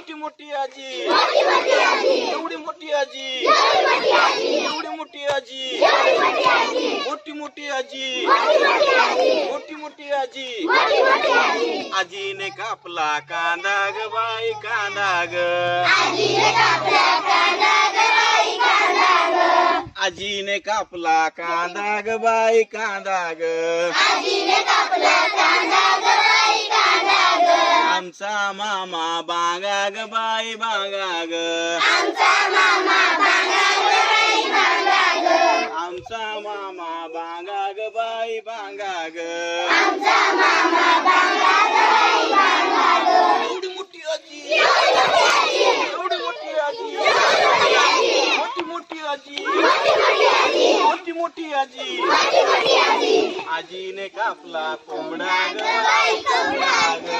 मोठी मोठी आजी एवढी मोठी आजी एवढी मोठी आजी मोठी मोठी आजी मोठी मोठी आजी आजीने कापला कांदा ग बाई कांदा ग आजीने कापला कांदा ग बाई कांदा ग आमचा मामा बांगा ग बाई बांगा ग आमचा मामा बांगा ग बाई बांगा ग एवढी मोठी आजी. एवढी मोठी आजी. मोठी मोठी आजी. मोठी मोठी आजी. आजीने कापला कोंबडा ग. बाई कोंबडा ग.